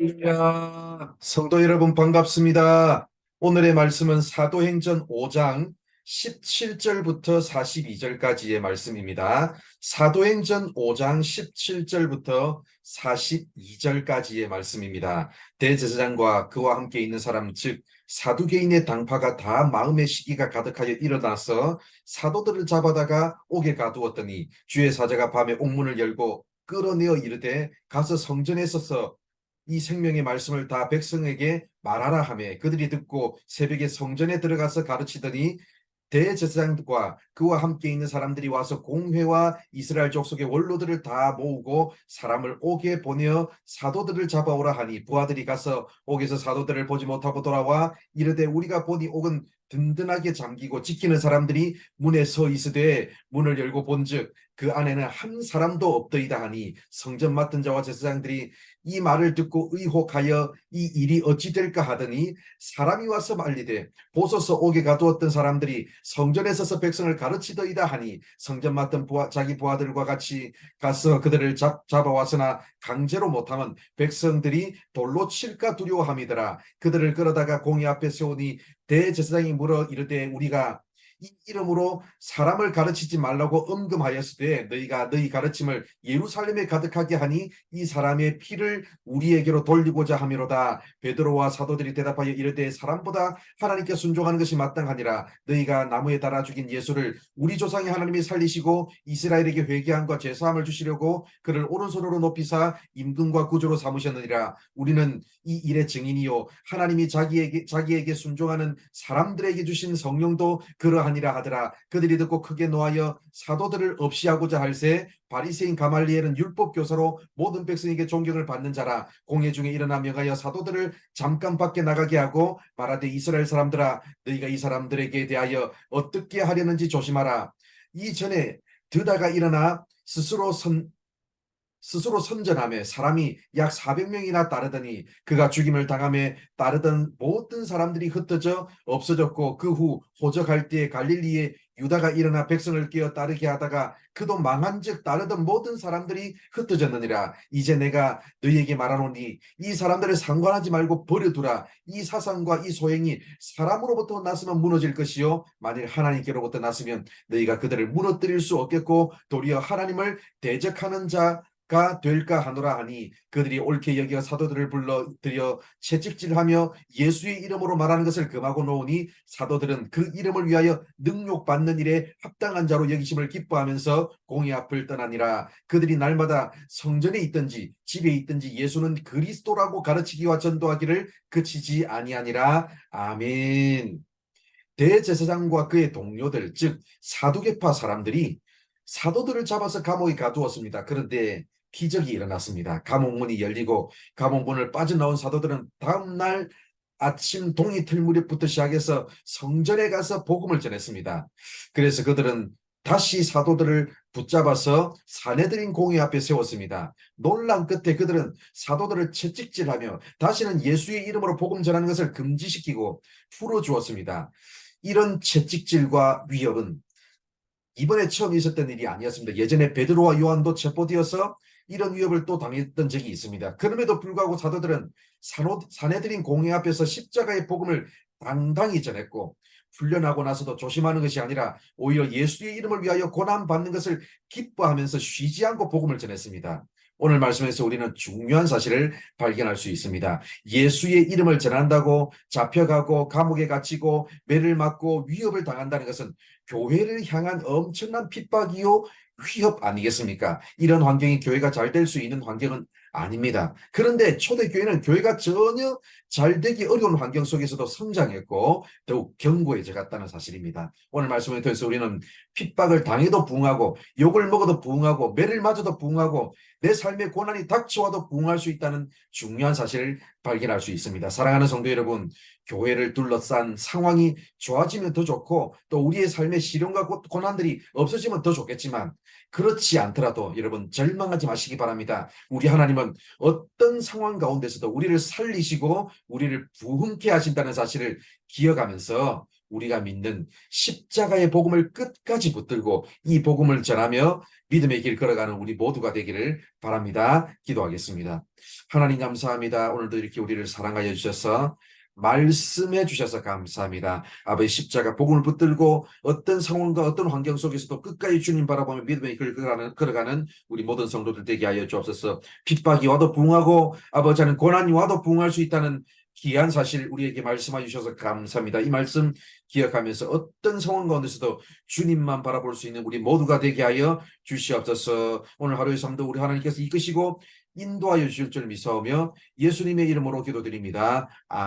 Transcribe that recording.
할렐루야. 성도 여러분 반갑습니다. 오늘의 말씀은 사도행전 5장 17절부터 42절까지의 말씀입니다. 사도행전 5장 17절부터 42절까지의 말씀입니다. 대제사장과 그와 함께 있는 사람 즉 사두개인의 당파가 다 마음의 시기가 가득하여 일어나서 사도들을 잡아다가 옥에 가두었더니 주의 사자가 밤에 옥문을 열고 끌어내어 이르되 가서 성전에 서서 이 생명의 말씀을 다 백성에게 말하라 하매 그들이 듣고 새벽에 성전에 들어가서 가르치더니 대제사장과 그와 함께 있는 사람들이 와서 공회와 이스라엘 족속의 원로들을 다 모으고 사람을 옥에 보내어 사도들을 잡아오라 하니 부하들이 가서 옥에서 사도들을 보지 못하고 돌아와 이르되 우리가 보니 옥은 든든하게 잠기고 지키는 사람들이 문에 서 있으되 문을 열고 본즉 그 안에는 한 사람도 없더이다 하니 성전 맡은 자와 제사장들이 이 말을 듣고 의혹하여 이 일이 어찌 될까 하더니 사람이 와서 말리되 보소서 옥에 가두었던 사람들이 성전에 서서 백성을 가르치더이다 하니 성전 맡은 부하, 자기 부하들과 같이 가서 그들을 잡, 잡아왔으나 강제로 못하면 백성들이 돌로 칠까 두려워함이더라. 그들을 끌어다가 공의 앞에 세우니 대제사장이 물어 이르되 우리가 이 이름으로 사람을 가르치지 말라고 엄금하였으되 너희가 너희 가르침을 예루살렘에 가득하게 하니 이 사람의 피를 우리에게로 돌리고자 함이로다. 베드로와 사도들이 대답하여 이르되 사람보다 하나님께 순종하는 것이 마땅하니라. 너희가 나무에 달아 죽인 예수를 우리 조상의 하나님이 살리시고 이스라엘에게 회개함과 제사함을 주시려고 그를 오른손으로 높이사 임금과 구주로 삼으셨느니라. 우리는 이 일의 증인이요 하나님이 자기에게 자기에게 순종하는 사람들에게 주신 성령도 그러 하니라 하더라. 그들이 듣고 크게 노하여 사도들을 없이하고자 할새 바리새인 가말리엘은 율법 교사로 모든 백성에게 존경을 받는 자라. 공회 중에 일어나 명하여 사도들을 잠깐 밖에 나가게 하고 말하되 이스라엘 사람들아 너희가 이 사람들에게 대하여 어떻게 하려는지 조심하라. 이전에 드다가 일어나 스스로 선 스스로 선전함에 사람이 약 400명이나 따르더니 그가 죽임을 당함에 따르던 모든 사람들이 흩어져 없어졌고 그 후 호적할 때에 갈릴리에 유다가 일어나 백성을 깨어 따르게 하다가 그도 망한즉 따르던 모든 사람들이 흩어졌느니라. 이제 내가 너희에게 말하노니 이 사람들을 상관하지 말고 버려두라. 이 사상과 이 소행이 사람으로부터 났으면 무너질 것이요. 만일 하나님께로부터 났으면 너희가 그들을 무너뜨릴 수 없겠고 도리어 하나님을 대적하는 자 가 될까 하노라 하니 그들이 옳게 여겨 사도들을 불러 들여 채찍질하며 예수의 이름으로 말하는 것을 금하고 놓으니 사도들은 그 이름을 위하여 능욕받는 일에 합당한 자로 여기심을 기뻐하면서 공의 앞을 떠나니라. 그들이 날마다 성전에 있든지 집에 있든지 예수는 그리스도라고 가르치기와 전도하기를 그치지 아니하니라. 아멘. 대제사장과 그의 동료들 즉 사두개파 사람들이 사도들을 잡아서 감옥에 가두었습니다. 그런데 기적이 일어났습니다. 감옥 문이 열리고 감옥 문을 빠져나온 사도들은 다음날 아침 동이 틀 무렵부터 시작해서 성전에 가서 복음을 전했습니다. 그래서 그들은 다시 사도들을 붙잡아서 사내들인 공회 앞에 세웠습니다. 논란 끝에 그들은 사도들을 채찍질하며 다시는 예수의 이름으로 복음 전하는 것을 금지시키고 풀어주었습니다. 이런 채찍질과 위협은 이번에 처음 있었던 일이 아니었습니다. 예전에 베드로와 요한도 체포되어서 이런 위협을 또 당했던 적이 있습니다. 그럼에도 불구하고 사도들은 사내들인 공회 앞에서 십자가의 복음을 당당히 전했고 훈련하고 나서도 조심하는 것이 아니라 오히려 예수의 이름을 위하여 고난 받는 것을 기뻐하면서 쉬지 않고 복음을 전했습니다. 오늘 말씀에서 우리는 중요한 사실을 발견할 수 있습니다. 예수의 이름을 전한다고 잡혀가고 감옥에 갇히고 매를 맞고 위협을 당한다는 것은 교회를 향한 엄청난 핍박이요 위협 아니겠습니까? 이런 환경이 교회가 잘 될 수 있는 환경은 아닙니다. 그런데 초대교회는 교회가 전혀 잘 되기 어려운 환경 속에서도 성장했고 더욱 견고해져 갔다는 사실입니다. 오늘 말씀에 통해서 우리는 핍박을 당해도 부응하고 욕을 먹어도 부응하고 매를 맞아도 부응하고 내 삶의 고난이 닥쳐와도 부응할 수 있다는 중요한 사실을 발견할 수 있습니다. 사랑하는 성도 여러분, 교회를 둘러싼 상황이 좋아지면 더 좋고 또 우리의 삶의 시련과 고난들이 없어지면 더 좋겠지만 그렇지 않더라도 여러분 절망하지 마시기 바랍니다. 우리 하나님은 어떤 상황 가운데서도 우리를 살리시고 우리를 부흥케 하신다는 사실을 기억하면서 우리가 믿는 십자가의 복음을 끝까지 붙들고 이 복음을 전하며 믿음의 길 걸어가는 우리 모두가 되기를 바랍니다. 기도하겠습니다. 하나님 감사합니다. 오늘도 이렇게 우리를 사랑하여 주셔서 말씀해 주셔서 감사합니다. 아버지 십자가 복음을 붙들고 어떤 상황과 어떤 환경 속에서도 끝까지 주님 바라보며 믿음의 길 걸어가는, 걸어가는 우리 모든 성도들 되게 하여 주옵소서. 핍박이 와도 부응하고 아버지 하는 고난이 와도 부응할 수 있다는 귀한 사실 우리에게 말씀해 주셔서 감사합니다. 이 말씀 기억하면서 어떤 상황 가운데서도 주님만 바라볼 수 있는 우리 모두가 되게 하여 주시옵소서. 오늘 하루의 삶도 우리 하나님께서 이끄시고 인도하여 주실 줄 믿사오며 예수님의 이름으로 기도드립니다.